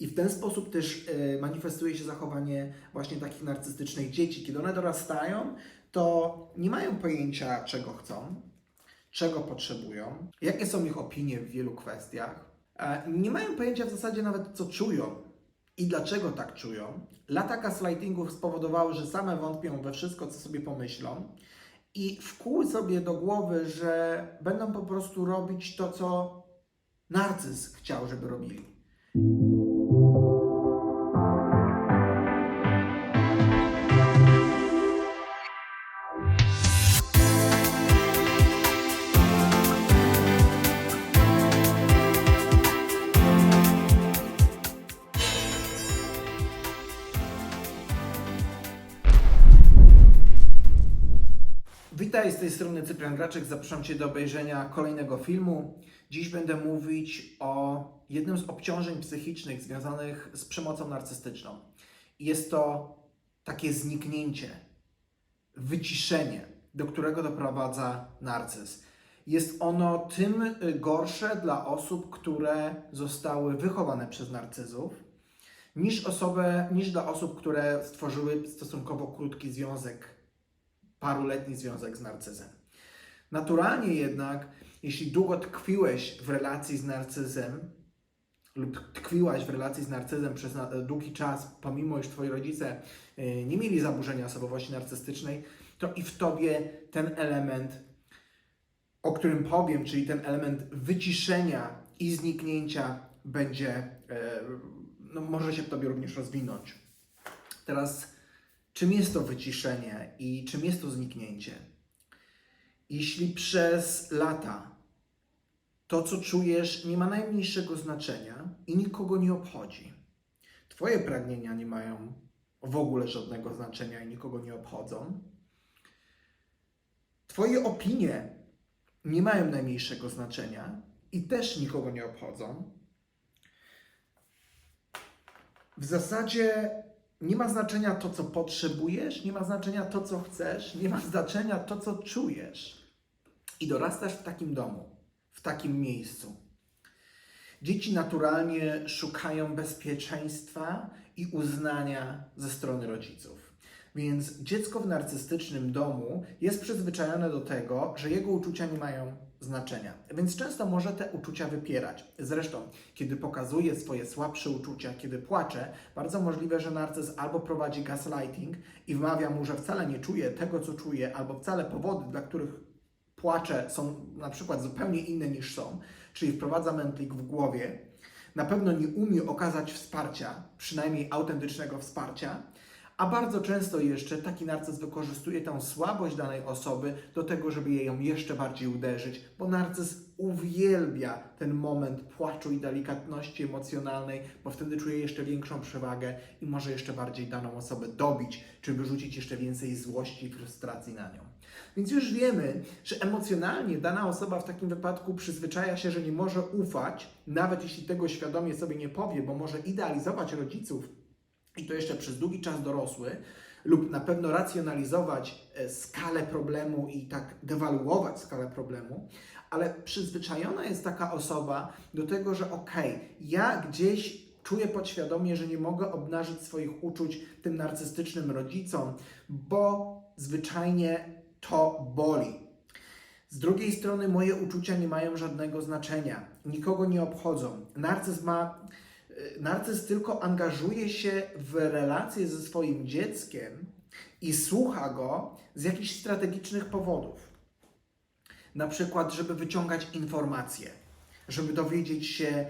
I w ten sposób też e, manifestuje się zachowanie właśnie takich narcystycznych dzieci. Kiedy one dorastają, to nie mają pojęcia, czego chcą, czego potrzebują, jakie są ich opinie w wielu kwestiach. E, Nie mają pojęcia w zasadzie nawet, co czują i dlaczego tak czują. Lata gaslightingu spowodowały, że same wątpią we wszystko, co sobie pomyślą i wkuły sobie do głowy, że będą po prostu robić to, co narcyz chciał, żeby robili. Witaj, z tej strony Cyprian Graczek. Zapraszam Cię do obejrzenia kolejnego filmu. Dziś będę mówić o jednym z obciążeń psychicznych związanych z przemocą narcystyczną. Jest to takie zniknięcie, wyciszenie, do którego doprowadza narcyz. Jest ono tym y, gorsze dla osób, które zostały wychowane przez narcyzów, niż, osobę, niż dla osób, które stworzyły stosunkowo krótki związek paruletni związek z narcyzem. Naturalnie jednak, jeśli długo tkwiłeś w relacji z narcyzem lub tkwiłaś w relacji z narcyzem przez długi czas, pomimo iż twoi rodzice e, nie mieli zaburzenia osobowości narcystycznej, to i w tobie ten element, o którym powiem, czyli ten element wyciszenia i zniknięcia będzie, e, no, może się w tobie również rozwinąć. Teraz czym jest to wyciszenie i czym jest to zniknięcie. Jeśli przez lata to, co czujesz, nie ma najmniejszego znaczenia i nikogo nie obchodzi, Twoje pragnienia nie mają w ogóle żadnego znaczenia i nikogo nie obchodzą, Twoje opinie nie mają najmniejszego znaczenia i też nikogo nie obchodzą, w zasadzie nie ma znaczenia to, co potrzebujesz, nie ma znaczenia to, co chcesz, nie ma znaczenia to, co czujesz. I dorastasz w takim domu, w takim miejscu. Dzieci naturalnie szukają bezpieczeństwa i uznania ze strony rodziców. Więc dziecko w narcystycznym domu jest przyzwyczajone do tego, że jego uczucia nie mają znaczenia. Więc często może te uczucia wypierać. Zresztą, kiedy pokazuje swoje słabsze uczucia, kiedy płacze, bardzo możliwe, że narcyz albo prowadzi gaslighting i wmawia mu, że wcale nie czuje tego, co czuje, albo wcale powody, dla których płacze są na przykład zupełnie inne niż są, czyli wprowadza mętlik w głowie, na pewno nie umie okazać wsparcia, przynajmniej autentycznego wsparcia, a bardzo często jeszcze taki narcyz wykorzystuje tę słabość danej osoby do tego, żeby jej ją jeszcze bardziej uderzyć, bo narcyz uwielbia ten moment płaczu i delikatności emocjonalnej, bo wtedy czuje jeszcze większą przewagę i może jeszcze bardziej daną osobę dobić, czy wyrzucić jeszcze więcej złości i frustracji na nią. Więc już wiemy, że emocjonalnie dana osoba w takim wypadku przyzwyczaja się, że nie może ufać, nawet jeśli tego świadomie sobie nie powie, bo może idealizować rodziców i to jeszcze przez długi czas dorosły, lub na pewno racjonalizować e, skalę problemu i tak dewaluować skalę problemu, ale przyzwyczajona jest taka osoba do tego, że okej, ja gdzieś czuję podświadomie, że nie mogę obnażyć swoich uczuć tym narcystycznym rodzicom, bo zwyczajnie to boli. Z drugiej strony moje uczucia nie mają żadnego znaczenia, nikogo nie obchodzą. Narcyz ma narcyz tylko angażuje się w relacje ze swoim dzieckiem i słucha go z jakichś strategicznych powodów. Na przykład, żeby wyciągać informacje, żeby dowiedzieć się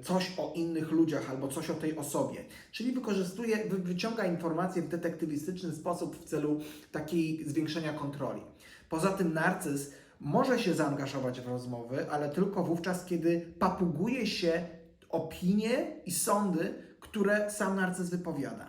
y, coś o innych ludziach albo coś o tej osobie. Czyli wykorzystuje, wy- wyciąga informacje w detektywistyczny sposób w celu takiej zwiększenia kontroli. Poza tym narcyz może się zaangażować w rozmowy, ale tylko wówczas, kiedy papuguje się opinie i sądy, które sam narcyz wypowiada.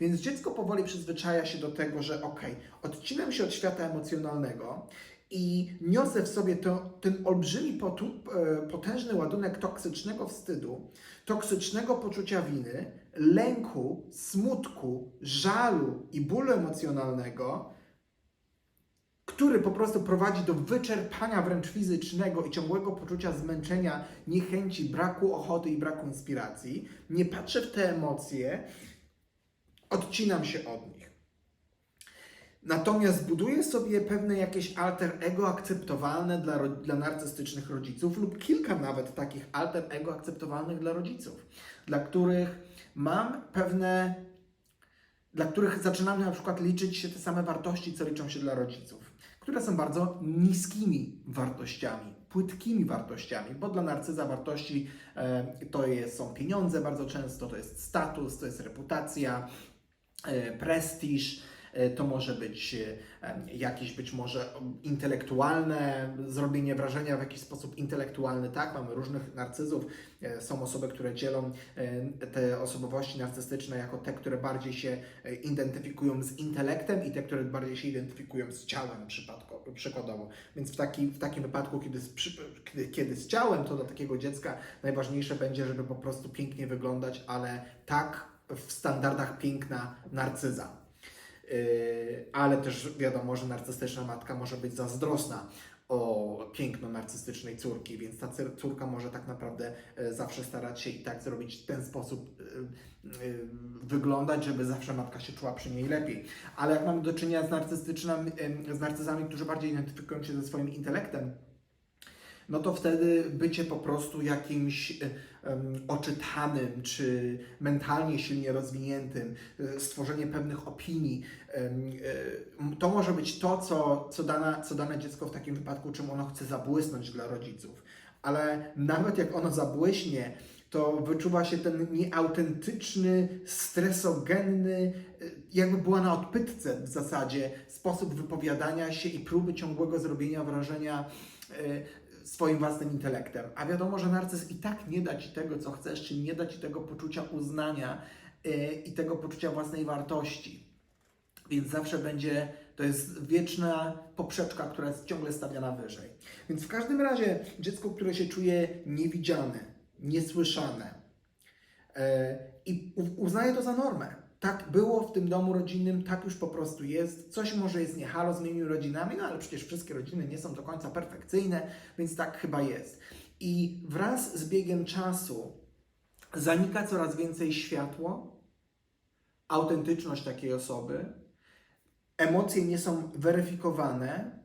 Więc dziecko powoli przyzwyczaja się do tego, że okej, odcinam się od świata emocjonalnego i niosę w sobie to, ten olbrzymi, e, potężny ładunek toksycznego wstydu, toksycznego poczucia winy, lęku, smutku, żalu i bólu emocjonalnego, który po prostu prowadzi do wyczerpania wręcz fizycznego i ciągłego poczucia zmęczenia, niechęci, braku ochoty i braku inspiracji, nie patrzę w te emocje, odcinam się od nich. Natomiast buduję sobie pewne jakieś alter ego akceptowalne dla, dla narcystycznych rodziców lub kilka nawet takich alter ego akceptowalnych dla rodziców, dla których mam pewne, dla których zaczynam na przykład liczyć się te same wartości, co liczą się dla rodziców, które są bardzo niskimi wartościami, płytkimi wartościami, bo dla narcyza wartości e, to jest, są pieniądze bardzo często, to jest status, to jest reputacja, e, prestiż, to może być e, jakieś być może intelektualne, zrobienie wrażenia w jakiś sposób intelektualny, tak? Mamy różnych narcyzów, e, są osoby, które dzielą e, te osobowości narcystyczne jako te, które bardziej się e, identyfikują z intelektem i te, które bardziej się identyfikują z ciałem przykładowo. Więc w, taki, w takim wypadku, kiedy z, kiedy, kiedy z ciałem, to dla takiego dziecka najważniejsze będzie, żeby po prostu pięknie wyglądać, ale tak w standardach piękna narcyza. Yy, ale też wiadomo, że narcystyczna matka może być zazdrosna o piękno narcystycznej córki, więc ta córka może tak naprawdę e, zawsze starać się i tak zrobić w ten sposób e, e, wyglądać, żeby zawsze matka się czuła przy niej lepiej. Ale jak mamy do czynienia z, narcystycznymi, em, z narcyzami, którzy bardziej identyfikują się ze swoim intelektem, no to wtedy bycie po prostu jakimś em, oczytanym, czy mentalnie silnie rozwiniętym, e, stworzenie pewnych opinii, e, to może być to, co, co, dana, co dane dziecko w takim wypadku, czym ono chce zabłysnąć dla rodziców. Ale nawet jak ono zabłyśnie, to wyczuwa się ten nieautentyczny, stresogenny, jakby była na odpytce w zasadzie, sposób wypowiadania się i próby ciągłego zrobienia wrażenia swoim własnym intelektem. A wiadomo, że narcyz i tak nie da ci tego, co chcesz, czyli nie da ci tego poczucia uznania e, i tego poczucia własnej wartości. Więc zawsze będzie, to jest wieczna poprzeczka, która jest ciągle stawiana wyżej. Więc w każdym razie dziecko, które się czuje niewidziane, niesłyszane e, i uznaje to za normę. Tak było w tym domu rodzinnym, tak już po prostu jest. Coś może jest niehalo z moimi rodzinami, no ale przecież wszystkie rodziny nie są do końca perfekcyjne, więc tak chyba jest. I wraz z biegiem czasu zanika coraz więcej światło, autentyczność takiej osoby, emocje nie są weryfikowane,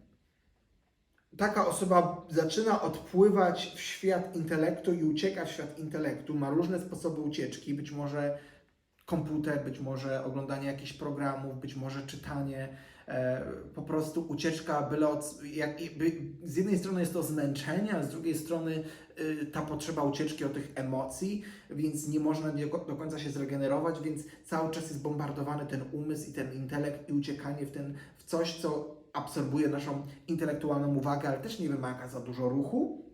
taka osoba zaczyna odpływać w świat intelektu i ucieka w świat intelektu, ma różne sposoby ucieczki, być może komputer, być może oglądanie jakichś programów, być może czytanie, e, po prostu ucieczka byle od, jak, by, z jednej strony jest to zmęczenie, a z drugiej strony y, ta potrzeba ucieczki od tych emocji, więc nie można do, końca się zregenerować, więc cały czas jest bombardowany ten umysł i ten intelekt i uciekanie w, ten, w coś, co absorbuje naszą intelektualną uwagę, ale też nie wymaga za dużo ruchu.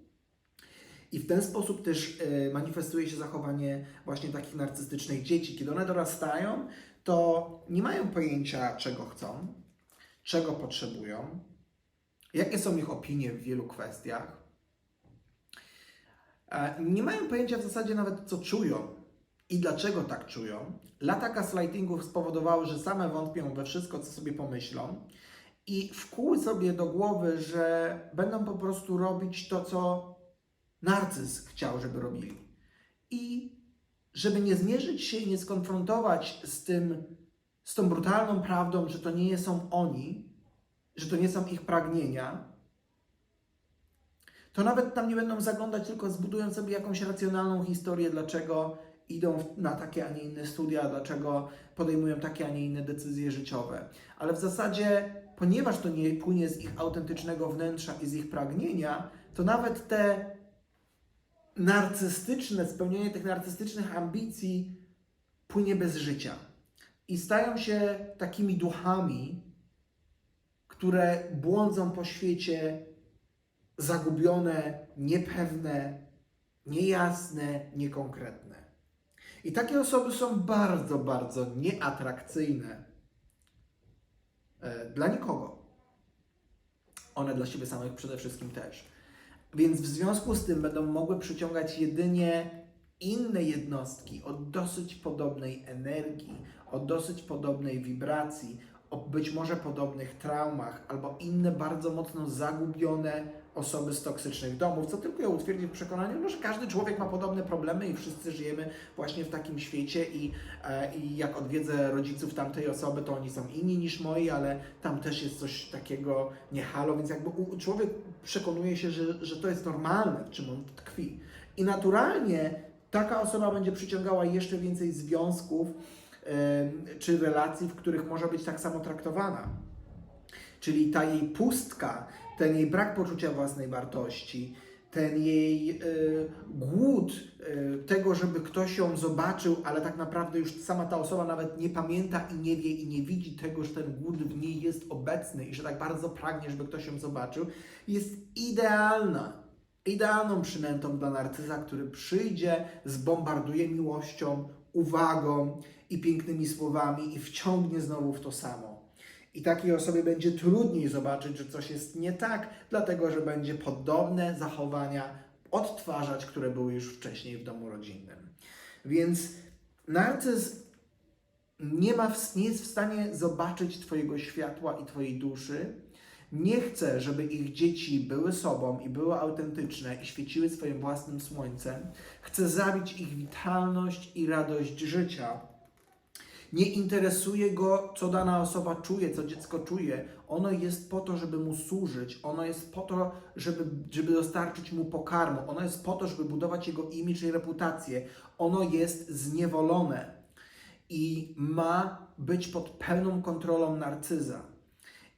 I w ten sposób też e, manifestuje się zachowanie właśnie takich narcystycznych dzieci. Kiedy one dorastają, to nie mają pojęcia, czego chcą, czego potrzebują, jakie są ich opinie w wielu kwestiach. E, Nie mają pojęcia w zasadzie nawet, co czują i dlaczego tak czują. Lata gaslightingów spowodowały, że same wątpią we wszystko, co sobie pomyślą i wkuły sobie do głowy, że będą po prostu robić to, co narcyz chciał, żeby robili. I żeby nie zmierzyć się i nie skonfrontować z tym, z tą brutalną prawdą, że to nie są oni, że to nie są ich pragnienia, to nawet tam nie będą zaglądać, tylko zbudują sobie jakąś racjonalną historię, dlaczego idą na takie, a nie inne studia, dlaczego podejmują takie, a nie inne decyzje życiowe. Ale w zasadzie, ponieważ to nie płynie z ich autentycznego wnętrza i z ich pragnienia, to nawet te narcystyczne, spełnienie tych narcystycznych ambicji płynie bez życia. I stają się takimi duchami, które błądzą po świecie, zagubione, niepewne, niejasne, niekonkretne. I takie osoby są bardzo, bardzo nieatrakcyjne e, dla nikogo. One dla siebie samych przede wszystkim też. Więc w związku z tym będą mogły przyciągać jedynie inne jednostki o dosyć podobnej energii, o dosyć podobnej wibracji, o być może podobnych traumach albo inne bardzo mocno zagubione osoby z toksycznych domów, co tylko ją utwierdzi w przekonaniu, no, że każdy człowiek ma podobne problemy i wszyscy żyjemy właśnie w takim świecie i, e, i jak odwiedzę rodziców tamtej osoby, to oni są inni niż moi, ale tam też jest coś takiego nie halo, więc jakby człowiek przekonuje się, że, że to jest normalne, w czym on tkwi. I naturalnie taka osoba będzie przyciągała jeszcze więcej związków em, czy relacji, w których może być tak samo traktowana. Czyli ta jej pustka, ten jej brak poczucia własnej wartości, ten jej y, głód y, tego, żeby ktoś ją zobaczył, ale tak naprawdę już sama ta osoba nawet nie pamięta i nie wie i nie widzi tego, że ten głód w niej jest obecny i że tak bardzo pragnie, żeby ktoś ją zobaczył, jest idealna. Idealną przynętą dla narcyza, który przyjdzie, zbombarduje miłością, uwagą i pięknymi słowami i wciągnie znowu w to samo. I takiej osobie będzie trudniej zobaczyć, że coś jest nie tak, dlatego że będzie podobne zachowania odtwarzać, które były już wcześniej w domu rodzinnym. Więc narcyz nie, ma, nie jest w stanie zobaczyć Twojego światła i Twojej duszy. Nie chce, żeby ich dzieci były sobą i były autentyczne i świeciły swoim własnym słońcem. Chce zabić ich witalność i radość życia. Nie interesuje go, co dana osoba czuje, co dziecko czuje. Ono jest po to, żeby mu służyć. Ono jest po to, żeby, żeby dostarczyć mu pokarmu. Ono jest po to, żeby budować jego imidż i reputację. Ono jest zniewolone i ma być pod pełną kontrolą narcyza.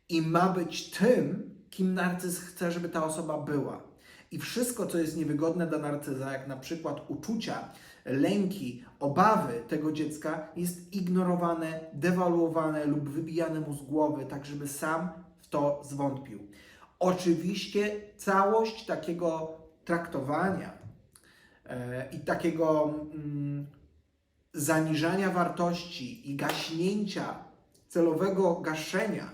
I ma być tym, kim narcyz chce, żeby ta osoba była. I wszystko, co jest niewygodne dla narcyza, jak na przykład uczucia, lęki, obawy tego dziecka, jest ignorowane, dewaluowane lub wybijane mu z głowy, tak żeby sam w to zwątpił. Oczywiście całość takiego traktowania e, i takiego mm, zaniżania wartości i gaśnięcia, celowego gaszenia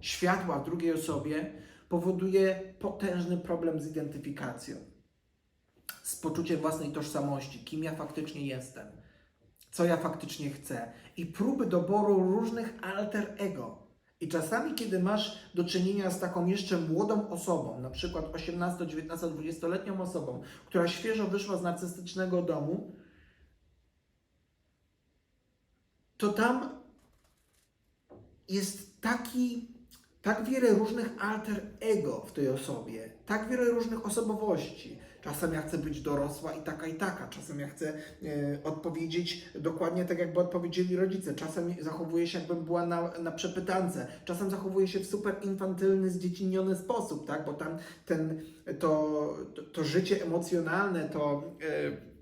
światła w drugiej osobie powoduje potężny problem z identyfikacją, z poczuciem własnej tożsamości, kim ja faktycznie jestem, co ja faktycznie chcę i próby doboru różnych alter ego. I czasami, kiedy masz do czynienia z taką jeszcze młodą osobą, na przykład 18, 19, 20-letnią osobą, która świeżo wyszła z narcystycznego domu, to tam jest taki, tak wiele różnych alter ego w tej osobie, tak wiele różnych osobowości. Czasem ja chcę być dorosła i taka i taka, czasem ja chcę e, odpowiedzieć dokładnie tak, jakby odpowiedzieli rodzice, czasem zachowuję się, jakbym była na, na przepytance, czasem zachowuję się w super infantylny, zdzieciniony sposób, tak, bo tam ten, to, to, to życie emocjonalne, to e,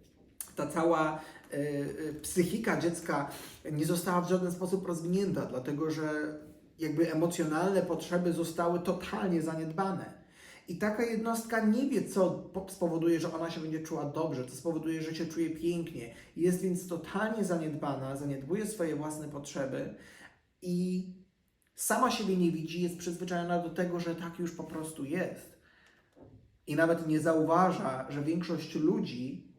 ta cała e, psychika dziecka nie została w żaden sposób rozwinięta, dlatego że jakby emocjonalne potrzeby zostały totalnie zaniedbane. I taka jednostka nie wie, co po- spowoduje, że ona się będzie czuła dobrze, co spowoduje, że się czuje pięknie. Jest więc totalnie zaniedbana, zaniedbuje swoje własne potrzeby i sama siebie nie widzi, jest przyzwyczajona do tego, że tak już po prostu jest. I nawet nie zauważa, że większość ludzi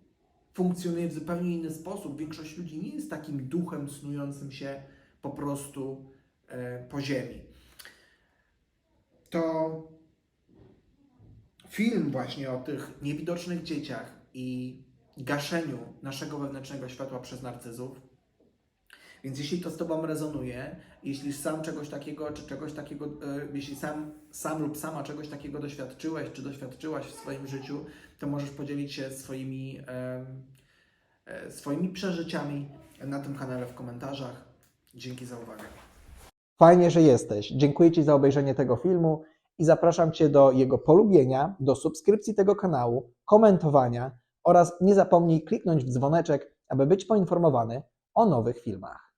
funkcjonuje w zupełnie inny sposób. Większość ludzi nie jest takim duchem snującym się po prostu e, po ziemi. To film właśnie o tych niewidocznych dzieciach i gaszeniu naszego wewnętrznego światła przez narcyzów. Więc jeśli to z Tobą rezonuje, jeśli sam czegoś takiego, czy czegoś takiego, e, jeśli sam, sam lub sama czegoś takiego doświadczyłeś, czy doświadczyłaś w swoim życiu, to możesz podzielić się swoimi, em, e, swoimi przeżyciami na tym kanale w komentarzach. Dzięki za uwagę. Fajnie, że jesteś. Dziękuję Ci za obejrzenie tego filmu i zapraszam Cię do jego polubienia, do subskrypcji tego kanału, komentowania oraz nie zapomnij kliknąć w dzwoneczek, aby być poinformowany o nowych filmach.